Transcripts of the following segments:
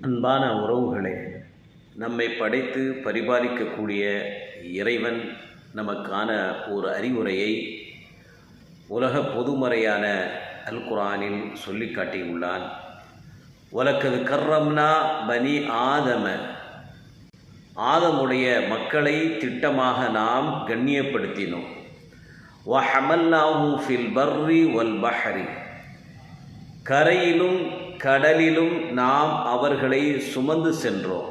அன்பான உறவுகளே நம்மை படைத்து பரிபாலிக்கக்கூடிய இறைவன் நமக்கான ஒரு அறிவுரையை உலக பொதுமறையான அல் குரானில் சொல்லி காட்டியுள்ளான். உலக்கது கர்ரம்னா பனி ஆதம. ஆதமுடைய மக்களை திட்டமாக நாம் கண்ணியப்படுத்தினோம். வஹமல்லாஹூ ஃபில் பர்ரி வல் பஹரி. கரையிலும் கடலிலும் நாம் அவர்களை சுமந்து சென்றோம்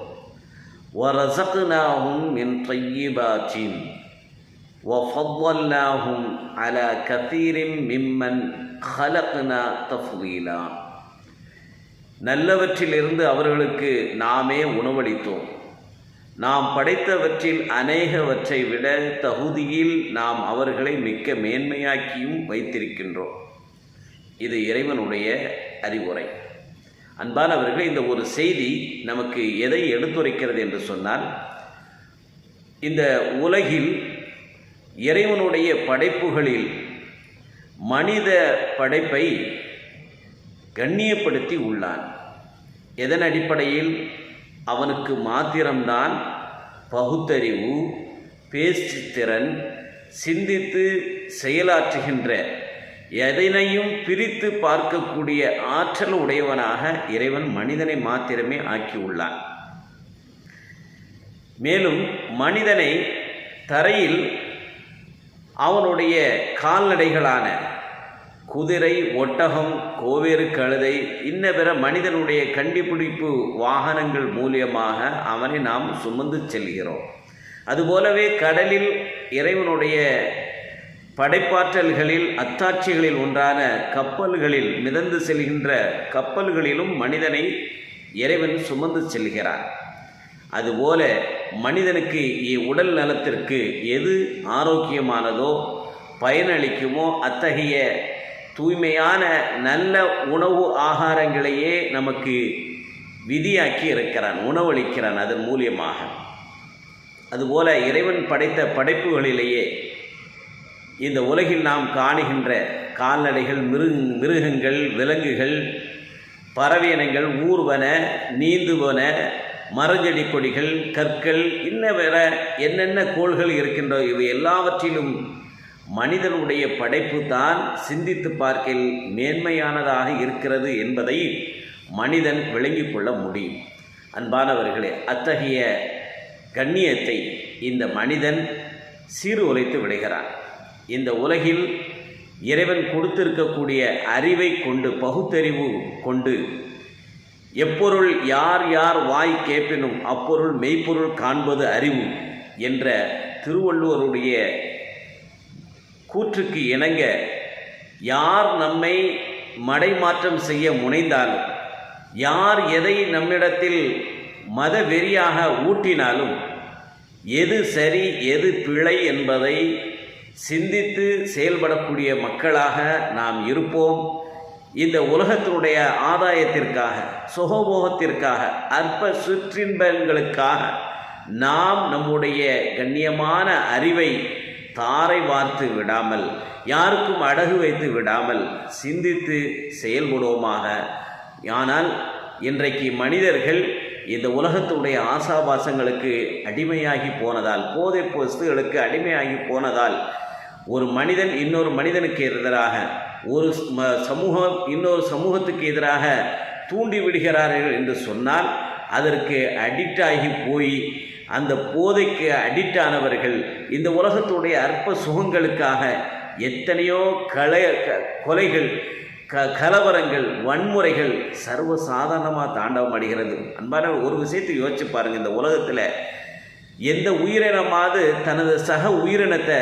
وَرَزَقْنَاهُمْ مِنْ طَيِّبَاتٍ وَفَضَّلْنَاهُمْ عَلَى كَثِيرٍ مِمَّنْ خَلَقْنَا تَفْضِيلًا நல்லவற்றிலிருந்து அவர்களுக்கு நாமே உணவளித்தோம் நாம் படைத்தவற்றில் அநேகவற்றை விட தகுதியில் நாம் அவர்களை மிக்க மேன்மையாக்கியும் வைத்திருக்கின்றோம் இது இறைவனுடைய அறிவுரை அன்பானவர்களே இந்த ஒரு செய்தி நமக்கு எதை எடுத்துரைக்கிறது என்று சொன்னால் இந்த உலகில் இறைவனுடைய படைப்புகளில் மனித படைப்பை கண்ணியப்படுத்தி உள்ளான். எதன் அடிப்படையில்? அவனுக்கு மாத்திரம்தான் பகுத்தறிவு பேச்சுத்திறன் சிந்தித்து செயலாற்றுகின்ற எதனையும் பிரித்து பார்க்கக்கூடிய ஆற்றல் உடையவனாக இறைவன் மனிதனை மாத்திரமே ஆக்கியுள்ளான். மேலும் மனிதனை தரையில் அவனுடைய கால்நடைகளான குதிரை ஒட்டகம் கோவேறு கழுதை இன்ன பிற மனிதனுடைய கண்டுபிடிப்பு வாகனங்கள் மூலியமாக அவனை நாம் சுமந்து செல்கிறோம். அதுபோலவே கடலில் இறைவனுடைய படைப்பாற்றல்களில் அத்தாட்சிகளில் ஒன்றான கப்பல்களில் மிதந்து செல்கின்ற கப்பல்களிலும் மனிதனை இறைவன் சுமந்து செல்கிறார் அதுபோல மனிதனுக்கு உடல் நலத்திற்கு எது ஆரோக்கியமானதோ பயனளிக்குமோ அத்தகைய தூய்மையான நல்ல உணவு ஆகாரங்களையே நமக்கு விதியாக்கி இருக்கிறான் உணவளிக்கிறான் அதன் மூலியமாக. அதுபோல இறைவன் படைத்த படைப்புகளிலேயே இந்த உலகில் நாம் காணுகின்ற கால்நடைகள் மிருக மிருகங்கள் விலங்குகள் பறவையினங்கள் ஊர்வன நீந்துவன மரஞ்செடி கொடிகள் கற்கள் இன்ன வேற என்னென்ன கோள்கள் இருக்கின்றோ இவை எல்லாவற்றிலும் மனிதனுடைய படைப்பு தான் சிந்தித்து பார்க்கில் மேன்மையானதாக இருக்கிறது என்பதை மனிதன் விளங்கிக் கொள்ள முடியும். அன்பானவர்களே அத்தகைய கண்ணியத்தை இந்த மனிதன் சீர் உரைத்து விடுகிறான். இந்த உலகில் இறைவன் கொடுத்திருக்கக்கூடிய அறிவை கொண்டு பகுத்தறிவு கொண்டு எப்பொருள் யார் யார் வாய் கேட்பினும் அப்பொருள் மெய்ப்பொருள் காண்பது அறிவு என்ற திருவள்ளுவருடைய கூற்றுக்கு இணங்க யார் நம்மை மடைமாற்றம் செய்ய முனைந்தாலும் யார் எதை நம்மிடத்தில் மத வெறியாக ஊட்டினாலும் எது சரி எது பிழை என்பதை சிந்தித்து செயல்படக்கூடிய மக்களாக நாம் இருப்போம். இந்த உலகத்தினுடைய ஆதாயத்திற்காக சுகபோகத்திற்காக அற்ப சுற்றின்பங்களுக்காக நாம் நம்முடைய கண்ணியமான அறிவை தாரை வார்த்து விடாமல் யாருக்கும் அடகு வைத்து விடாமல் சிந்தித்து செயல்படுவோமாக. ஆனால் இன்றைக்கு மனிதர்கள் இந்த உலகத்துடைய ஆசாபாசங்களுக்கு அடிமையாகி போனதால் போதை வஸ்துகளுக்கு அடிமையாகி போனதால் ஒரு மனிதன் இன்னொரு மனிதனுக்கு எதிராக ஒரு சமூகம் இன்னொரு சமூகத்துக்கு எதிராக தூண்டி விடுகிறார்கள் என்று சொன்னால் அதற்கு அடிக்ட் ஆகி போய் அந்த போதைக்கு அடிக்ட் ஆனவர்கள் இந்த உலகத்துடைய அற்ப சுகங்களுக்காக எத்தனையோ கலை கொலைகள் க கலவரங்கள் வன்முறைகள் சர்வ சாதாரணமாக தாண்டவம் அடைகிறது. அன்பான ஒரு விஷயத்தை யோசிச்சு பாருங்கள் இந்த உலகத்தில் எந்த உயிரினமாவது தனது சக உயிரினத்தை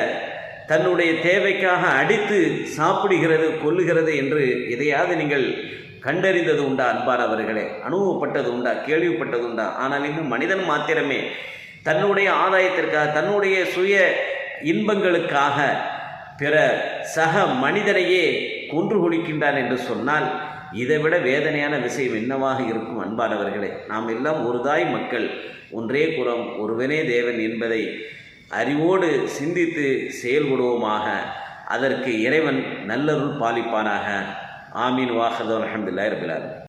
தன்னுடைய தேவைக்காக அடித்து சாப்பிடுகிறது கொல்லுகிறது என்று எதையாவது நீங்கள் கண்டறிந்தது உண்டா அன்பானவர்களே அனுபவப்பட்டது உண்டா? கேள்விப்பட்டது உண்டா? ஆனால் இன்னும் மனிதன் மாத்திரமே தன்னுடைய ஆதாயத்திற்காக தன்னுடைய சுய இன்பங்களுக்காக பிற சக மனிதனையே கொன்று குளிக்கின்றான் என்று சொன்னால் இதைவிட வேதனையான விஷயம் என்னவாக இருக்கும் அன்பானவர்களே நாம் எல்லாம் ஒரு தாய் மக்கள் ஒன்றே குலம் ஒருவனே தேவன் என்பதை அறிவோடு சிந்தித்து செயல்படுவோமாக. அதற்கு இறைவன் நல்லருள் பாலிப்பானாக. ஆமீன். வாஹதோ அலமதுல்லாய்